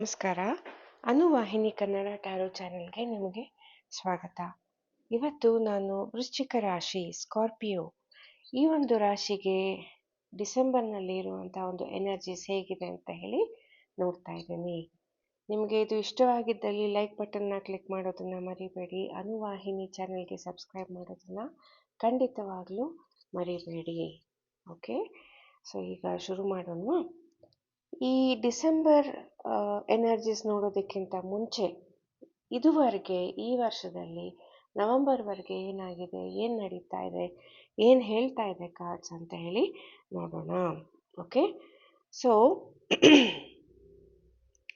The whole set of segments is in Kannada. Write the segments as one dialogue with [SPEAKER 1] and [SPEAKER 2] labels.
[SPEAKER 1] ನಮಸ್ಕಾರ. ಅನುವಾಹಿನಿ ಕನ್ನಡ ಟ್ಯಾರೋ ಚಾನೆಲ್ಗೆ ನಿಮಗೆ ಸ್ವಾಗತ. ಇವತ್ತು ನಾನು ವೃಶ್ಚಿಕ ರಾಶಿ ಸ್ಕಾರ್ಪಿಯೋ. ಈ ಒಂದು ರಾಶಿಗೆ ಡಿಸೆಂಬರ್ನಲ್ಲಿ ಇರುವಂಥ ಒಂದು ಎನರ್ಜೀಸ್ ಹೇಗಿದೆ ಅಂತ ಹೇಳಿ ನೋಡ್ತಾ ಇದ್ದೀನಿ. ನಿಮಗೆ ಇದು ಇಷ್ಟವಾಗಿದ್ದಲ್ಲಿ ಲೈಕ್ ಬಟನ್ನ ಕ್ಲಿಕ್ ಮಾಡೋದನ್ನು ಮರಿಬೇಡಿ. ಅನುವಾಹಿನಿ ಚಾನೆಲ್ಗೆ ಸಬ್ಸ್ಕ್ರೈಬ್ ಮಾಡೋದನ್ನು ಖಂಡಿತವಾಗಲೂ ಮರಿಬೇಡಿ. ಓಕೆ? ಸೊ ಈಗ ಶುರು ಮಾಡೋಣ. ಈ ಡಿಸೆಂಬರ್ ಎನರ್ಜೀಸ್ ನೋಡೋದಕ್ಕಿಂತ ಮುಂಚೆ ಇದುವರೆಗೆ ಈ ವರ್ಷದಲ್ಲಿ ನವಂಬರ್ವರೆಗೆ ಏನಾಗಿದೆ, ಏನು ನಡೀತಾ ಇದೆ, ಏನು ಹೇಳ್ತಾ ಇದೆ ಕಾರ್ಡ್ಸ್ ಅಂತ ಹೇಳಿ ನೋಡೋಣ ಓಕೆ ಸೊ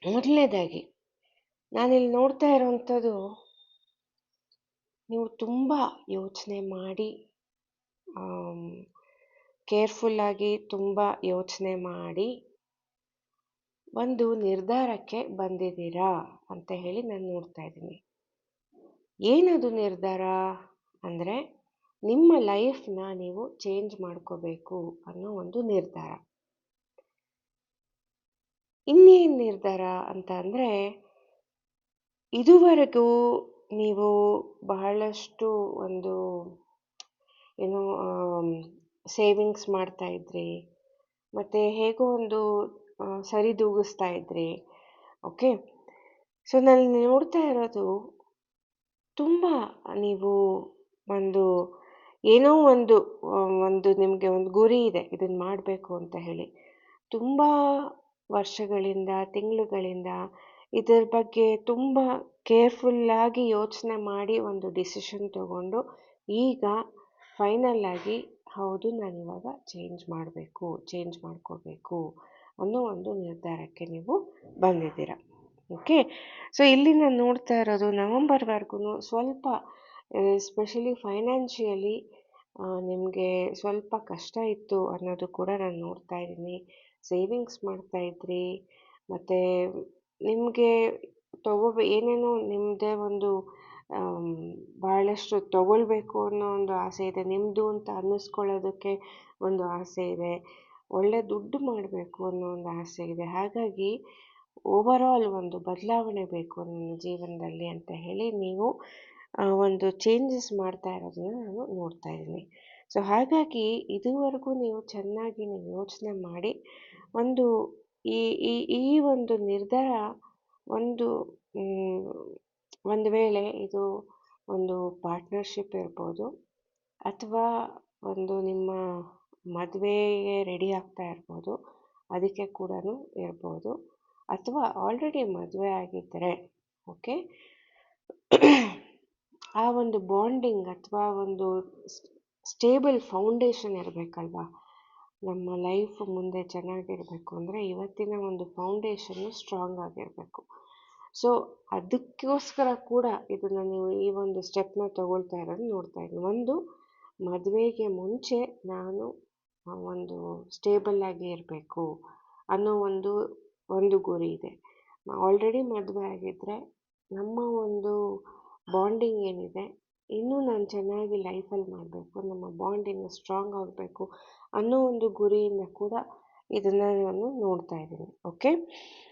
[SPEAKER 1] ಮೊದಲನೇದಾಗಿ ನಾನಿಲ್ಲಿ ನೋಡ್ತಾ ಇರೋವಂಥದ್ದು ನೀವು ತುಂಬ ಯೋಚನೆ ಮಾಡಿ ಕೇರ್ಫುಲ್ಲಾಗಿ ತುಂಬ ಯೋಚನೆ ಮಾಡಿ ಒಂದು ನಿರ್ಧಾರಕ್ಕೆ ಬಂದಿದ್ದೀರಾ? ಅಂತ ಹೇಳಿ ನಾನು ನೋಡ್ತಾ ಇದ್ದೀನಿ. ಏನದು ನಿರ್ಧಾರ? ಅಂದರೆ ನಿಮ್ಮ ಲೈಫ್ನ ನೀವು ಚೇಂಜ್ ಮಾಡ್ಕೋಬೇಕು ಅನ್ನೋ ಒಂದು ನಿರ್ಧಾರ. ಇನ್ನೇನು ನಿರ್ಧಾರ ಅಂತ ಅಂದರೆ, ಇದುವರೆಗೂ ನೀವು ಬಹಳಷ್ಟು ಒಂದು ಏನು ಸೇವಿಂಗ್ಸ್ ಮಾಡ್ತಾ ಇದ್ರಿ. ಮತ್ತು ಹೇಗೋ ಒಂದು ಸರಿದೂಗಿಸ್ತಾ ಇದ್ರಿ. ಓಕೆ ಸೊ ನಾನು ನೋಡ್ತಾ ಇರೋದು ತುಂಬ ನೀವು ಒಂದು ಏನೋ ಒಂದು ಒಂದು ನಿಮಗೆ ಒಂದು ಗುರಿ ಇದೆ ಇದನ್ನು ಮಾಡಬೇಕು ಅಂತ ಹೇಳಿ. ತುಂಬ ವರ್ಷಗಳಿಂದ, ತಿಂಗಳುಗಳಿಂದ ಇದರ ಬಗ್ಗೆ ತುಂಬ ಕೇರ್ಫುಲ್ಲಾಗಿ ಯೋಚನೆ ಮಾಡಿ ಒಂದು ಡಿಸಿಷನ್ ತಗೊಂಡು ಈಗ ಫೈನಲ್ ಆಗಿ ಹೌದು ನಾನು ಇವಾಗ ಚೇಂಜ್ ಮಾಡಬೇಕು ಚೇಂಜ್ ಮಾಡ್ಕೋಬೇಕು. ಅನ್ನೋ ಒಂದು ನಿರ್ಧಾರಕ್ಕೆ ನೀವು ಬಂದಿದ್ದೀರ. ಓಕೆ ಸೊ ಇಲ್ಲಿ ನಾನು ನೋಡ್ತಾ ಇರೋದು ನವಂಬರ್ವರೆಗೂ ಸ್ವಲ್ಪ ಎಸ್ಪೆಷಲಿ ಫೈನಾನ್ಷಿಯಲಿ ನಿಮಗೆ ಸ್ವಲ್ಪ ಕಷ್ಟ ಇತ್ತು ಅನ್ನೋದು ಕೂಡ ನಾನು ನೋಡ್ತಾ ಇದ್ದೀನಿ. ಸೇವಿಂಗ್ಸ್ ಮಾಡ್ತಾ ಇದ್ರಿ, ಮತ್ತು ನಿಮಗೆ ತಗೋ, ಏನೇನೋ ನಿಮ್ಮದೇ ಒಂದು ಭಾಳಷ್ಟು ತಗೊಳ್ಬೇಕು ಅನ್ನೋ ಒಂದು ಆಸೆ ಇದೆ. ನಿಮ್ಮದು ಅಂತ ಅನ್ನಿಸ್ಕೊಳ್ಳೋದಕ್ಕೆ ಒಂದು ಆಸೆ ಇದೆ. ಒಳ್ಳೆ ದುಡ್ಡು ಮಾಡಬೇಕು ಅನ್ನೋ ಒಂದು ಆಸೆ ಇದೆ. ಹಾಗಾಗಿ ಓವರಾಲ್ ಒಂದು ಬದಲಾವಣೆ ಬೇಕು ನನ್ನ ಜೀವನದಲ್ಲಿ ಅಂತ ಹೇಳಿ ನೀವು ಒಂದು ಚೇಂಜಸ್ ಮಾಡ್ತಾ ಇರೋದನ್ನ ನಾನು ನೋಡ್ತಾ ಇದ್ದೀನಿ. ಸೊ ಹಾಗಾಗಿ ಇದುವರೆಗೂ ನೀವು ಚೆನ್ನಾಗಿ ನೀವು ಯೋಚನೆ ಮಾಡಿ, ಒಂದು ಈ ಈ ಈ ಒಂದು ನಿರ್ಧಾರ ಒಂದು ಒಂದು ವೇಳೆ ಇದು ಒಂದು ಪಾರ್ಟ್ನರ್ಶಿಪ್ ಇರ್ಬೋದು, ಅಥವಾ ಒಂದು ನಿಮ್ಮ ಮದುವೆಗೆ ರೆಡಿ ಆಗ್ತಾ ಇರ್ಬೋದು, ಅದಕ್ಕೆ ಕೂಡ ಇರ್ಬೋದು. ಅಥವಾ ಆಲ್ರೆಡಿ ಮದುವೆ ಆಗಿದ್ದರೆ ಓಕೆ ಆ ಒಂದು ಬಾಂಡಿಂಗ್ ಅಥವಾ ಒಂದು ಸ್ಟೇಬಲ್ ಫೌಂಡೇಶನ್ ಇರಬೇಕಲ್ವಾ? ನಮ್ಮ ಲೈಫ್ ಮುಂದೆ ಚೆನ್ನಾಗಿರಬೇಕು ಅಂದರೆ ಇವತ್ತಿನ ಒಂದು ಫೌಂಡೇಶನ್ನು ಸ್ಟ್ರಾಂಗ್ ಆಗಿರಬೇಕು. ಸೊ ಅದಕ್ಕೋಸ್ಕರ ಕೂಡ ಇದನ್ನು ನೀವು ಈ ಒಂದು ಸ್ಟೆಪ್ನ ತಗೊಳ್ತಾ ಇರೋದು ನೋಡ್ತಾ ಇದ್ದೀನಿ ಒಂದು, ಮದುವೆಗೆ ಮುಂಚೆ ನಾನು ಒಂದು ಸ್ಟೇಬಲ್ ಆಗಿ ಇರಬೇಕು ಅನ್ನೋ ಒಂದು ಒಂದು ಗುರಿ ಇದೆ. ಆಲ್ರೆಡಿ ಮದುವೆ ಆಗಿದ್ದರೆ ನಮ್ಮ ಒಂದು ಬಾಂಡಿಂಗ್ ಏನಿದೆ, ಇನ್ನೂ ನಾನು ಚೆನ್ನಾಗಿ ಲೈಫಲ್ಲಿ ಮಾಡಬೇಕು, ನಮ್ಮ ಬಾಂಡ್ ಇನ್ನೂ ಸ್ಟ್ರಾಂಗ್ ಆಗಬೇಕು ಅನ್ನೋ ಒಂದು ಗುರಿಯಿಂದ ಕೂಡ ಇದನ್ನು ನಾನು ನೋಡ್ತಾ ಇದ್ದೀನಿ ಓಕೆ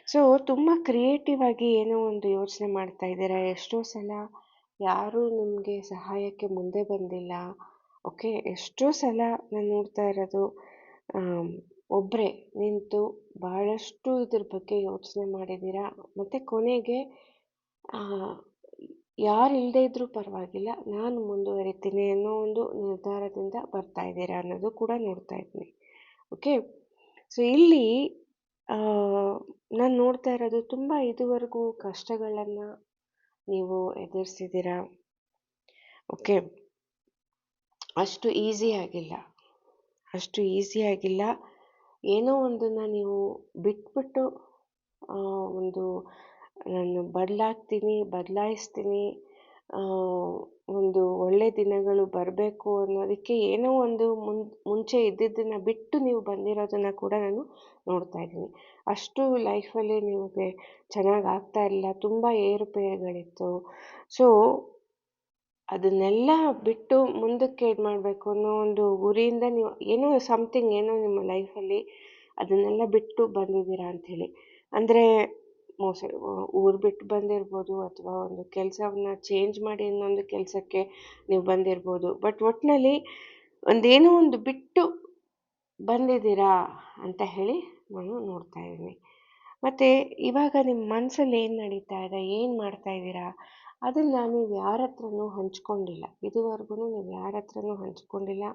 [SPEAKER 1] ಸೊ ತುಂಬ ಕ್ರಿಯೇಟಿವ್ ಆಗಿ ಏನೋ ಒಂದು ಯೋಚನೆ ಮಾಡ್ತಾ ಇದ್ದೀರಾ? ಎಷ್ಟೋ ಸಲ ಯಾರೂ ನಿಮಗೆ ಸಹಾಯಕ್ಕೆ ಮುಂದೆ ಬಂದಿಲ್ಲ. ಓಕೆ, ಎಷ್ಟೋ ಸಲ ನಾನು ನೋಡ್ತಾ ಇರೋದು ಒಬ್ಬರೇ ನಿಂತು ಭಾಳಷ್ಟು ಇದ್ರ ಬಗ್ಗೆ ಯೋಚನೆ ಮಾಡಿದ್ದೀರಾ? ಮತ್ತು ಕೊನೆಗೆ ಯಾರು ಇಲ್ಲದೇ ಇದ್ದರೂ ಪರವಾಗಿಲ್ಲ, ನಾನು ಮುಂದುವರಿತೀನಿ ಅನ್ನೋ ಒಂದು ನಿರ್ಧಾರದಿಂದ ಬರ್ತಾ ಇದ್ದೀರಾ ಅನ್ನೋದು ಕೂಡ ನೋಡ್ತಾ ಇದ್ದೀನಿ. ಓಕೆ, ಸೊ ಇಲ್ಲಿ ನಾನು ನೋಡ್ತಾ ಇರೋದು ತುಂಬ ಇದುವರೆಗೂ ಕಷ್ಟಗಳನ್ನು ನೀವು ಎದುರಿಸಿದ್ದೀರಾ? ಓಕೆ ಅಷ್ಟು ಈಸಿ ಆಗಿಲ್ಲ. ಅಷ್ಟು ಈಸಿ ಆಗಿಲ್ಲ. ಏನೋ ಒಂದನ್ನು ನೀವು ಬಿಟ್ಬಿಟ್ಟು ಒಂದು ನಾನು ಬದಲಾಗ್ತೀನಿ, ಬದಲಾಯಿಸ್ತೀನಿ ಒಂದು ಒಳ್ಳೆ ದಿನಗಳು ಬರಬೇಕು ಅನ್ನೋದಕ್ಕೆ ಏನೋ ಒಂದು ಮುನ್, ಮುಂಚೆ ಇದ್ದಿದ್ದನ್ನು ಬಿಟ್ಟು ನೀವು ಬಂದಿರೋದನ್ನು ಕೂಡ ನಾನು ನೋಡ್ತಾ ಇದ್ದೀನಿ. ಅಷ್ಟು ಲೈಫಲ್ಲಿ ನಿಮಗೆ ಚೆನ್ನಾಗಿ ಆಗ್ತಾ ಇರಲಿಲ್ಲ. ತುಂಬ ಏರುಪೇರುಗಳಿತ್ತು. ಸೊ ಅದನ್ನೆಲ್ಲ ಬಿಟ್ಟು ಮುಂದಕ್ಕೆ ಇದು ಮಾಡಬೇಕು ಅನ್ನೋ ಒಂದು ಗುರಿಯಿಂದ ನೀವು ಏನೋ ಸಮಥಿಂಗ್ ಏನೋ ನಿಮ್ಮ ಲೈಫಲ್ಲಿ ಅದನ್ನೆಲ್ಲ ಬಿಟ್ಟು ಬಂದಿದ್ದೀರಾ ಅಂಥೇಳಿ ಅಂದರೆ ಮೋಸ, ಊರು ಬಿಟ್ಟು ಬಂದಿರ್ಬೋದು ಅಥವಾ ಒಂದು ಕೆಲಸವನ್ನ ಚೇಂಜ್ ಮಾಡಿ ಇನ್ನೊಂದು ಕೆಲಸಕ್ಕೆ ನೀವು ಬಂದಿರ್ಬೋದು. ಬಟ್ ಒಟ್ಟಿನಲ್ಲಿ ಒಂದೇನೋ ಒಂದು ಬಿಟ್ಟು ಬಂದಿದ್ದೀರಾ ಅಂತ ಹೇಳಿ ನಾನು ನೋಡ್ತಾ ಇದ್ದೀನಿ. ಮತ್ತು ಇವಾಗ ನಿಮ್ಮ ಮನಸ್ಸಲ್ಲಿ ಏನು ನಡೀತಾ ಇದೆ, ಏನು ಮಾಡ್ತಾ ಇದ್ದೀರಾ? ಅದನ್ನು ನೀವು ಯಾರ ಹತ್ರನೂ ಹಂಚ್ಕೊಂಡಿಲ್ಲ. ಇದುವರೆಗೂ ನೀವು ಯಾರ ಹತ್ರನೂ ಹಂಚ್ಕೊಂಡಿಲ್ಲ.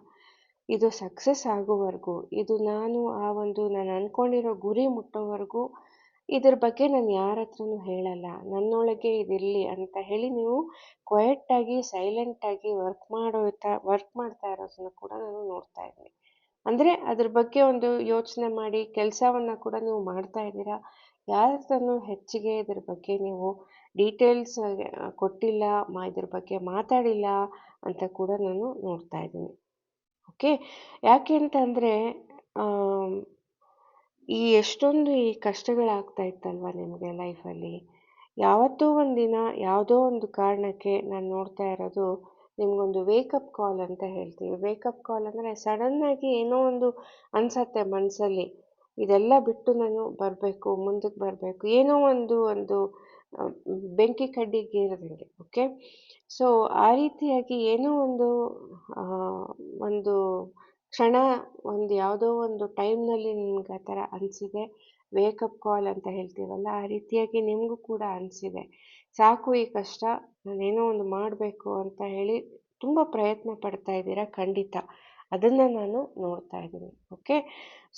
[SPEAKER 1] ಇದು ಸಕ್ಸಸ್ ಆಗೋವರೆಗೂ, ಇದು ನಾನು ಆ ಒಂದು ನಾನು ಅಂದ್ಕೊಂಡಿರೋ ಗುರಿ ಮುಟ್ಟೋವರೆಗೂ, ಇದ್ರ ಬಗ್ಗೆ ನಾನು ಯಾರ ಹತ್ರನೂ ಹೇಳಲ್ಲ. ನನ್ನೊಳಗೆ ಇದಿರಲಿ ಅಂತ ಹೇಳಿ ನೀವು ಕ್ವಯೆಟ್ಟಾಗಿ ಸೈಲೆಂಟಾಗಿ ವರ್ಕ್ ಮಾಡೋ ವರ್ಕ್ ಮಾಡ್ತಾ ಇರೋದನ್ನ ಕೂಡ ನಾನು ನೋಡ್ತಾ ಇದ್ದೀನಿ. ಅಂದರೆ ಅದ್ರ ಬಗ್ಗೆ ಒಂದು ಯೋಚನೆ ಮಾಡಿ, ಕೆಲಸವನ್ನು ಕೂಡ ನೀವು ಮಾಡ್ತಾ ಇದ್ದೀರಾ? ಯಾರ ಹೆಚ್ಚಿಗೆ ಇದ್ರ ಬಗ್ಗೆ ನೀವು ಡೀಟೇಲ್ಸ್ ಕೊಟ್ಟಿಲ್ಲ, ಮಾ, ಇದ್ರ ಬಗ್ಗೆ ಮಾತಾಡಿಲ್ಲ ಅಂತ ಕೂಡ ನಾನು ನೋಡ್ತಾ ಇದ್ದೀನಿ. ಓಕೆ ಯಾಕೆ ಅಂತಂದರೆ ಈ ಎಷ್ಟೊಂದು ಈ ಕಷ್ಟಗಳಾಗ್ತಾ ಇತ್ತಲ್ವ ನಿಮಗೆ ಲೈಫಲ್ಲಿ ಯಾವತ್ತೋ ದಿನ ಯಾವುದೋ ಒಂದು ಕಾರಣಕ್ಕೆ ನಾನು ನೋಡ್ತಾ ಇರೋದು ನಿಮಗೊಂದು ವೇಕಪ್ ಕಾಲ್ ಅಂತ ಹೇಳ್ತೀವಿ. ವೇಕಪ್ ಕಾಲ್ ಅಂದರೆ ಸಡನ್ನಾಗಿ ಏನೋ ಒಂದು ಅನಿಸತ್ತೆ ಮನಸ್ಸಲ್ಲಿ ಇದೆಲ್ಲ ಬಿಟ್ಟು ನಾನು ಬರಬೇಕು ಮುಂದಕ್ಕೆ ಬರಬೇಕು. ಏನೋ ಒಂದು ಒಂದು ಬೆಂಕಿ ಕಡ್ಡಿಗೆ ಇರೋದಂಗೆ ಓಕೆ ಸೊ ಆ ರೀತಿಯಾಗಿ ಏನೋ ಒಂದು ಒಂದು ಕ್ಷಣ, ಒಂದು ಯಾವುದೋ ಒಂದು ಟೈಮ್ನಲ್ಲಿ ನಿಮ್ಗೆ ಆ ಥರ ಅನಿಸಿದೆ. ವೇಕಪ್ ಕಾಲ್ ಅಂತ ಹೇಳ್ತೀವಲ್ಲ, ಆ ರೀತಿಯಾಗಿ ನಿಮಗೂ ಕೂಡ ಅನಿಸಿದೆ. ಸಾಕು ಈ ಕಷ್ಟ, ನಾನೇನೋ ಒಂದು ಮಾಡಬೇಕು ಅಂತ ಹೇಳಿ ತುಂಬ ಪ್ರಯತ್ನ ಪಡ್ತಾ ಇದ್ದೀರಾ ಖಂಡಿತ. ಅದನ್ನು ನಾನು ನೋಡ್ತಾ ಇದ್ದೀನಿ ಓಕೆ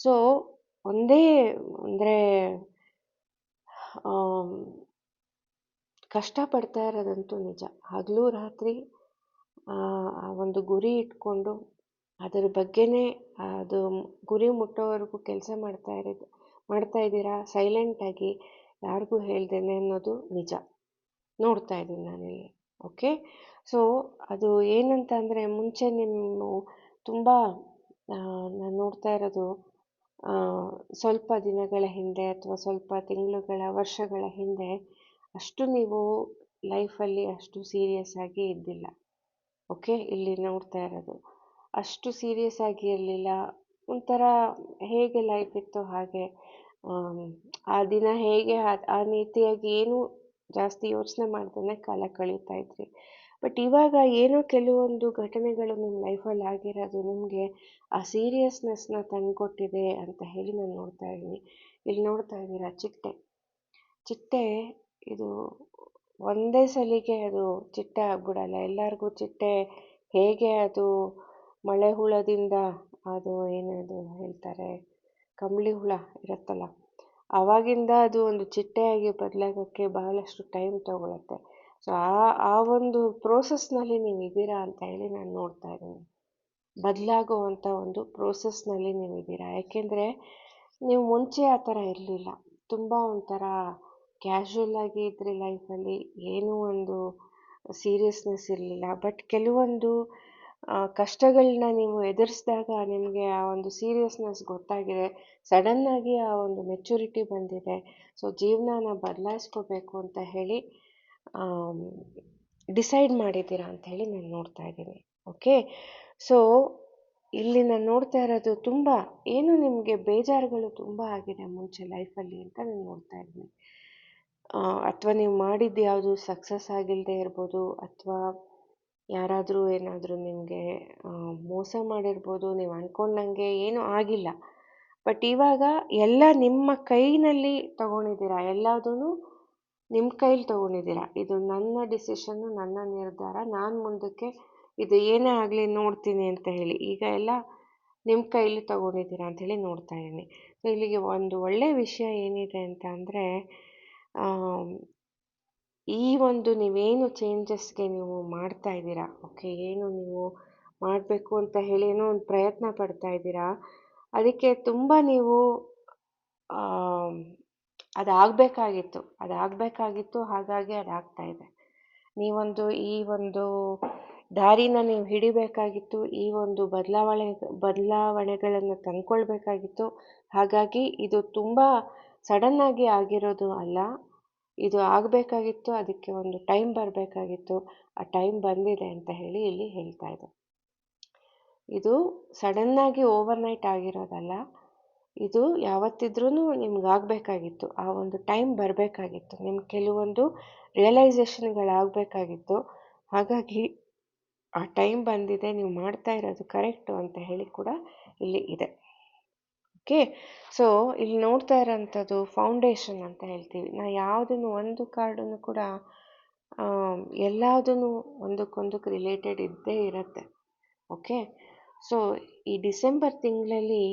[SPEAKER 1] ಸೊ ಒಂದೇ ಅಂದರೆ ಕಷ್ಟಪಡ್ತಾ ಇರೋದಂತೂ ನಿಜ. ಹಗಲು ರಾತ್ರಿ, ಆ ಒಂದು ಗುರಿ ಇಟ್ಕೊಂಡು ಅದರ ಬಗ್ಗೆನೇ ಅದು ಗುರಿ ಮುಟ್ಟೋವರೆಗೂ ಕೆಲಸ ಮಾಡ್ತಾ ಇರೋದು, ಮಾಡ್ತಾ ಇದ್ದೀರಾ? ಸೈಲೆಂಟಾಗಿ ಯಾರಿಗೂ ಹೇಳ್ದೇನೆ ಅನ್ನೋದು ನಿಜ. ನೋಡ್ತಾ ಇದ್ದೀನಿ ನಾನಿಲ್ಲಿ. ಓಕೆ ಸೊ ಅದು ಏನಂತ ಅಂದರೆ ಮುಂಚೆ ನಿಮ್ಮ ತುಂಬ ನಾನು ನೋಡ್ತಾ ಇರೋದು ಸ್ವಲ್ಪ ದಿನಗಳ ಹಿಂದೆ ಅಥವಾ ಸ್ವಲ್ಪ ತಿಂಗಳುಗಳ, ವರ್ಷಗಳ ಹಿಂದೆ ಅಷ್ಟು ನೀವು ಲೈಫಲ್ಲಿ ಅಷ್ಟು ಸೀರಿಯಸ್ ಆಗಿ ಇದ್ದಿಲ್ಲ. ಓಕೆ? ಇಲ್ಲಿ ನೋಡ್ತಾ ಇರೋದು. ಅಷ್ಟು ಸೀರಿಯಸ್ ಆಗಿ ಇರಲಿಲ್ಲ. ಒಂಥರ ಹೇಗೆ ಲೈಫ್ ಇತ್ತು ಹಾಗೆ ಆ ದಿನ ಹೇಗೆ ಆ ರೀತಿಯಾಗಿ ಏನು ಜಾಸ್ತಿ ಯೋಚನೆ ಮಾಡ್ದೇ ಕಾಲ ಕಳೀತಾ ಇದ್ರಿ? ಬಟ್ ಇವಾಗ ಏನೋ ಕೆಲವೊಂದು ಘಟನೆಗಳು ನಿಮ್ಮ ಲೈಫಲ್ಲಿ ಆಗಿರೋದು ನಿಮಗೆ ಆ ಸೀರಿಯಸ್ನೆಸ್ನ ತಂದುಕೊಟ್ಟಿದೆ ಅಂತ ಹೇಳಿ ನಾನು ನೋಡ್ತಾ ಇದ್ದೀನಿ. ಇಲ್ಲಿ ನೋಡ್ತಾ ಇದ್ದೀರಾ ಚಿಟ್ಟೆ? ಚಿಟ್ಟೆ ಇದು ಒಂದೇ ಸಲಿಗೆ ಅದು ಚಿಟ್ಟೆ ಆಗ್ಬಿಡಲ್ಲ. ಎಲ್ಲರಿಗೂ ಚಿಟ್ಟೆ ಹೇಗೆ ಅದು ಮಳೆ ಹುಳದಿಂದ ಅದು ಏನದು ಹೇಳ್ತಾರೆ? ಕಂಬಳಿ ಹುಳ ಇರುತ್ತಲ್ಲ. ಆವಾಗಿಂದ ಅದು ಒಂದು ಚಿಟ್ಟೆಯಾಗಿ ಬದಲಾಗೋಕ್ಕೆ ಬಹಳಷ್ಟು ಟೈಮ್ ತಗೊಳುತ್ತೆ. ಸೊ ಆ ಆ ಒಂದು ಪ್ರೋಸೆಸ್ನಲ್ಲಿ ನೀವು ಇದ್ದೀರಾ ಅಂತ ಹೇಳಿ ನಾನು ನೋಡ್ತಾ ಇದ್ದೀನಿ. ಬದಲಾಗುವಂಥ ಒಂದು ಪ್ರೋಸೆಸ್ನಲ್ಲಿ ನೀವು ಇದ್ದೀರಾ? ಯಾಕೆಂದರೆ ನೀವು ಮುಂಚೆ ಆ ಥರ ಇರಲಿಲ್ಲ. ತುಂಬ ಒಂಥರ ಕ್ಯಾಶುವಲ್ ಆಗಿ ಇದ್ರಿ ಲೈಫಲ್ಲಿ ಏನೂ ಒಂದು ಸೀರಿಯಸ್ನೆಸ್ ಇರಲಿಲ್ಲ. ಬಟ್ ಕೆಲವೊಂದು ಕಷ್ಟಗಳನ್ನ ನೀವು ಎದುರಿಸಿದಾಗ ನಿಮಗೆ ಆ ಒಂದು ಸೀರಿಯಸ್ನೆಸ್ ಗೊತ್ತಾಗಿದೆ. ಸಡನ್ನಾಗಿ ಆ ಒಂದು ಮೆಚುರಿಟಿ ಬಂದಿದೆ. ಸೊ ಜೀವನನ ಬದಲಾಯಿಸ್ಕೋಬೇಕು ಅಂತ ಹೇಳಿ ಡಿಸೈಡ್ ಮಾಡಿದ್ದೀರಾ ಅಂತ ಹೇಳಿ ನಾನು ನೋಡ್ತಾ ಇದ್ದೀನಿ. ಓಕೆ? ಸೊ, ಇಲ್ಲಿ ನಾನು ನೋಡ್ತಾ ಇರೋದು ತುಂಬ, ಏನು ನಿಮಗೆ ಬೇಜಾರುಗಳು ತುಂಬ ಆಗಿದೆ ಮುಂಚೆ ಲೈಫಲ್ಲಿ ಅಂತ ನಾನು ನೋಡ್ತಾ ಇದ್ದೀನಿ. ಅಥವಾ ನೀವು ಮಾಡಿದ್ದು ಯಾವುದು ಸಕ್ಸಸ್ ಆಗಿಲ್ಲದೆ ಇರ್ಬೋದು, ಅಥವಾ ಯಾರಾದರೂ ಏನಾದರೂ ನಿಮಗೆ ಮೋಸ ಮಾಡಿರ್ಬೋದು, ನೀವು ಅಂದ್ಕೊಂಡಂಗೆ ಏನೂ ಆಗಿಲ್ಲ. ಬಟ್ ಇವಾಗ ಎಲ್ಲ ನಿಮ್ಮ ಕೈನಲ್ಲಿ ತಗೊಂಡಿದ್ದೀರಾ? ಎಲ್ಲದೂ ನಿಮ್ಮ ಕೈಲಿ ತೊಗೊಂಡಿದ್ದೀರಾ? ಇದು ನನ್ನ ಡಿಸಿಷನ್ನು ನನ್ನ ನಿರ್ಧಾರ. ನಾನು ಮುಂದಕ್ಕೆ ಇದು ಏನೇ ಆಗಲಿ ನೋಡ್ತೀನಿ ಅಂತ ಹೇಳಿ. ಈಗ ಎಲ್ಲ ನಿಮ್ಮ ಕೈಲಿ ಅಂತ ಹೇಳಿ ನೋಡ್ತಾ ಇದ್ದೀನಿ. ಸೊ ಇಲ್ಲಿಗೆ ಒಂದು ಒಳ್ಳೆಯ ವಿಷಯ ಏನಿದೆ ಅಂತ ಅಂದರೆ ಈ ಒಂದು ನೀವೇನು ಚೇಂಜಸ್ಗೆ ನೀವು ಮಾಡ್ತಾ ಇದ್ದೀರಾ? ಓಕೆ, ಏನು ನೀವು ಮಾಡಬೇಕು ಅಂತ ಹೇಳಿ ಏನೋ ಒಂದು ಪ್ರಯತ್ನ ಪಡ್ತಾ ಇದ್ದೀರಾ? ಅದಕ್ಕೆ ತುಂಬ ನೀವು ಅದಾಗಬೇಕಾಗಿತ್ತು ಅದಾಗಬೇಕಾಗಿತ್ತು, ಹಾಗಾಗಿ ಅದಾಗ್ತಾ ಇದೆ ನೀವೊಂದು ಈ ಒಂದು ದಾರಿನ ನೀವು ಹಿಡಿಬೇಕಾಗಿತ್ತು, ಈ ಒಂದು ಬದಲಾವಣೆ, ಬದಲಾವಣೆಗಳನ್ನು ತಂದ್ಕೊಳ್ಬೇಕಾಗಿತ್ತು. ಹಾಗಾಗಿ ಇದು ತುಂಬ ಸಡನ್ನಾಗಿ ಆಗಿರೋದು ಅಲ್ಲ, ಇದು ಆಗಬೇಕಾಗಿತ್ತು, ಅದಕ್ಕೆ ಒಂದು ಟೈಮ್ ಬರಬೇಕಾಗಿತ್ತು. ಆ ಟೈಮ್ ಬಂದಿದೆ ಅಂತ ಹೇಳಿ ಇಲ್ಲಿ ಹೇಳ್ತಾ ಇದೆ ಇದು ಸಡನ್ನಾಗಿ ಓವರ್ನೈಟ್ ಆಗಿರೋದಲ್ಲ ಇದು ಯಾವತ್ತಿದ್ರೂ ನಿಮ್ಗೆ ಆಗಬೇಕಾಗಿತ್ತು. ಆ ಒಂದು ಟೈಮ್ ಬರಬೇಕಾಗಿತ್ತು. ನಿಮ್ಮ ಕೆಲವೊಂದು ರಿಯಲೈಸೇಷನ್ಗಳಾಗಬೇಕಾಗಿತ್ತು ಹಾಗಾಗಿ ಆ ಟೈಮ್ ಬಂದಿದೆ, ನೀವು ಮಾಡ್ತಾ ಇರೋದು ಕರೆಕ್ಟು ಅಂತ ಹೇಳಿ ಕೂಡ ಇಲ್ಲಿ ಇದೆ. ಓಕೆ ಸೊ ಇಲ್ಲಿ ನೋಡ್ತಾ ಇರೋಂಥದ್ದು ಫೌಂಡೇಶನ್ ಅಂತ ಹೇಳ್ತೀವಿ. ನಾ ಯಾವುದನ್ನು ಒಂದು ಕಾರ್ಡನ್ನು ಕೂಡ ಎಲ್ಲದನ್ನು ಒಂದಕ್ಕೊಂದಕ್ಕೆ ರಿಲೇಟೆಡ್ ಇದ್ದೇ ಇರುತ್ತೆ. ಓಕೆ ಸೊ ಈ ಡಿಸೆಂಬರ್ ತಿಂಗಳಲ್ಲಿ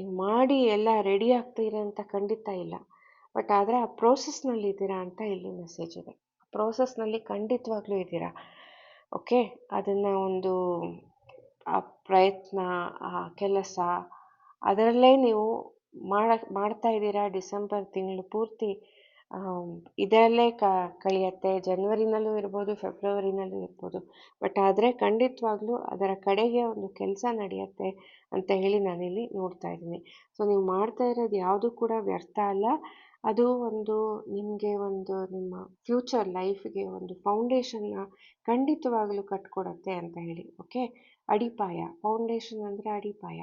[SPEAKER 1] ನೀವು ಮಾಡಿ ಎಲ್ಲ ರೆಡಿ ಆಗ್ತೀರಾ ಅಂತ ಖಂಡಿತ ಇಲ್ಲ. ಬಟ್ ಆದರೆ ಆ ಪ್ರೋಸೆಸ್ನಲ್ಲಿ ಇದ್ದೀರಾ ಅಂತ ಇಲ್ಲಿ ಮೆಸೇಜ್ ಇದೆ. ಪ್ರೋಸೆಸ್ನಲ್ಲಿ ಖಂಡಿತವಾಗ್ಲೂ ಇದ್ದೀರಾ? ಓಕೆ ಅದನ್ನು ಒಂದು, ಆ ಪ್ರಯತ್ನ, ಆ ಕೆಲಸ, ಅದರಲ್ಲೇ ನೀವು ಮಾಡ, ಮಾಡ್ತಾ ಇದ್ದೀರಾ ಡಿಸೆಂಬರ್ ತಿಂಗಳು ಪೂರ್ತಿ? ಇದರಲ್ಲೇ ಕ, ಕಳೆಯುತ್ತೆ. ಜನ್ವರಿನಲ್ಲೂ ಇರ್ಬೋದು, ಫೆಬ್ರವರಿನಲ್ಲೂ ಇರ್ಬೋದು. ಬಟ್ ಆದರೆ ಖಂಡಿತವಾಗ್ಲೂ ಅದರ ಕಡೆಗೆ ಒಂದು ಕೆಲಸ ನಡೆಯುತ್ತೆ ಅಂತ ಹೇಳಿ ನಾನಿಲ್ಲಿ ನೋಡ್ತಾ ಇದ್ದೀನಿ. ಸೊ, ನೀವು ಮಾಡ್ತಾ ಇರೋದು ಯಾವುದು ಕೂಡ ವ್ಯರ್ಥ ಅಲ್ಲ. ಅದು ಒಂದು ನಿಮಗೆ ಒಂದು ನಿಮ್ಮ ಫ್ಯೂಚರ್ ಲೈಫ್ಗೆ ಒಂದು ಫೌಂಡೇಶನ್ನ ಖಂಡಿತವಾಗಲೂ ಕಟ್ಕೊಡತ್ತೆ ಅಂತ ಹೇಳಿ, ಓಕೆ? ಅಡಿಪಾಯ. ಫೌಂಡೇಶನ್ ಅಂದರೆ ಅಡಿಪಾಯ.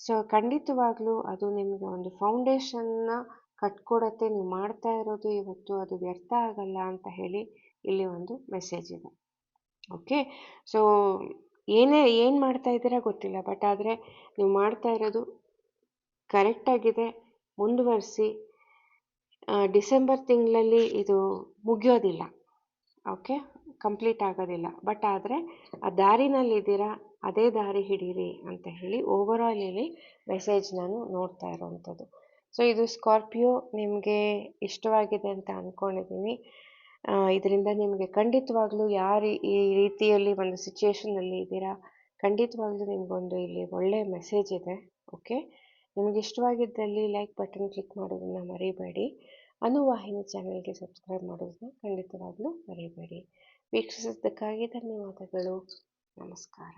[SPEAKER 1] ಸೊ, ಖಂಡಿತವಾಗ್ಲೂ ಅದು ನಿಮಗೆ ಒಂದು ಫೌಂಡೇಶನ್ನ ಕಟ್ಕೊಡತ್ತೆ, ನೀವು ಮಾಡ್ತಾ ಇರೋದು ಇವತ್ತು ಅದು ವ್ಯರ್ಥ ಆಗಲ್ಲ ಅಂತ ಹೇಳಿ ಇಲ್ಲಿ ಒಂದು ಮೆಸೇಜ್ ಇದೆ. ಓಕೆ ಸೊ ಏನೇ, ಏನು ಮಾಡ್ತಾ ಇದ್ದೀರಾ ಗೊತ್ತಿಲ್ಲ ಬಟ್ ಆದರೆ ನೀವು ಮಾಡ್ತಾ ಇರೋದು ಕರೆಕ್ಟಾಗಿದೆ ಮುಂದುವರಿಸಿ. ಡಿಸೆಂಬರ್ ತಿಂಗಳಲ್ಲಿ ಇದು ಮುಗಿಯೋದಿಲ್ಲ. ಓಕೆ ಕಂಪ್ಲೀಟ್ ಆಗೋದಿಲ್ಲ. ಬಟ್ ಆದರೆ ಆ ದಾರಿನಲ್ಲಿದ್ದೀರಾ ಅದೇ ದಾರಿ ಹಿಡೀರಿ ಅಂತ ಹೇಳಿ ಓವರಾಲ್ ಇಲ್ಲಿ ಮೆಸೇಜ್ ನಾನು ನೋಡ್ತಾ ಇರೋವಂಥದ್ದು. ಸೊ ಇದು ಸ್ಕಾರ್ಪಿಯೋ ನಿಮಗೆ ಇಷ್ಟವಾಗಿದೆ ಅಂತ ಅಂದ್ಕೊಂಡಿದ್ದೀನಿ ಇದರಿಂದ ನಿಮಗೆ ಖಂಡಿತವಾಗ್ಲೂ ಯಾರು, ಈ ರೀತಿಯಲ್ಲಿ ಒಂದು ಸಿಚುವೇಶನಲ್ಲಿ ಇದ್ದೀರಾ, ಖಂಡಿತವಾಗ್ಲೂ ನಿಮಗೊಂದು ಇಲ್ಲಿ ಒಳ್ಳೆಯ ಮೆಸೇಜ್ ಇದೆ ಓಕೆ ನಿಮಗೆ ಇಷ್ಟವಾಗಿದ್ದಲ್ಲಿ ಲೈಕ್ ಬಟನ್ ಕ್ಲಿಕ್ ಮಾಡೋದನ್ನು ಮರಿಬೇಡಿ. ಅನುವಾಹಿನಿ ಚಾನೆಲ್ಗೆ ಸಬ್ಸ್ಕ್ರೈಬ್ ಮಾಡೋದನ್ನ ಖಂಡಿತವಾಗ್ಲೂ ಮರಿಬೇಡಿ. ವೀಕ್ಷಿಸಿದ್ದಕ್ಕಾಗಿ ಧನ್ಯವಾದಗಳು. ನಮಸ್ಕಾರ.